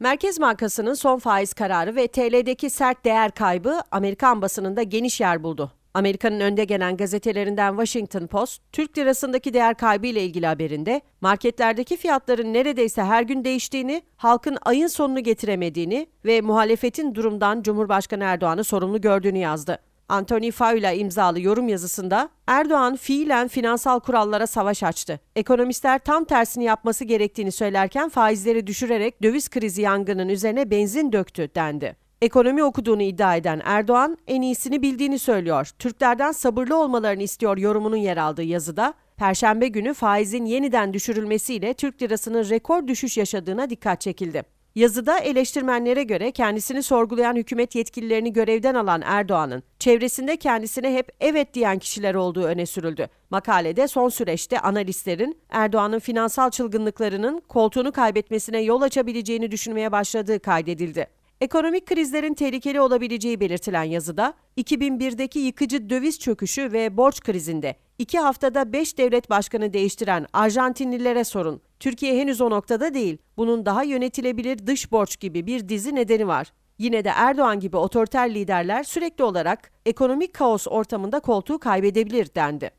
Merkez Bankası'nın son faiz kararı ve TL'deki sert değer kaybı Amerikan basınında geniş yer buldu. Amerika'nın önde gelen gazetelerinden Washington Post, Türk lirasındaki değer kaybı ile ilgili haberinde marketlerdeki fiyatların neredeyse her gün değiştiğini, halkın ayın sonunu getiremediğini ve muhalefetin durumdan Cumhurbaşkanı Erdoğan'ı sorumlu gördüğünü yazdı. Anthony Fauci imzalı yorum yazısında Erdoğan fiilen finansal kurallara savaş açtı. Ekonomistler tam tersini yapması gerektiğini söylerken faizleri düşürerek döviz krizi yangının üzerine benzin döktü dendi. Ekonomi okuduğunu iddia eden Erdoğan en iyisini bildiğini söylüyor. Türklerden sabırlı olmalarını istiyor yorumunun yer aldığı yazıda Perşembe günü faizin yeniden düşürülmesiyle Türk lirasının rekor düşüş yaşadığına dikkat çekildi. Yazıda eleştirmenlere göre kendisini sorgulayan hükümet yetkililerini görevden alan Erdoğan'ın çevresinde kendisine hep evet diyen kişiler olduğu öne sürüldü. Makalede son süreçte analistlerin Erdoğan'ın finansal çılgınlıklarının koltuğunu kaybetmesine yol açabileceğini düşünmeye başladığı kaydedildi. Ekonomik krizlerin tehlikeli olabileceği belirtilen yazıda, 2001'deki yıkıcı döviz çöküşü ve borç krizinde iki haftada 5 devlet başkanı değiştiren Arjantinlilere sorun. Türkiye henüz o noktada değil. Bunun daha yönetilebilir dış borç gibi bir dizi nedeni var. Yine de Erdoğan gibi otoriter liderler sürekli olarak ekonomik kaos ortamında koltuğu kaybedebilir dendi.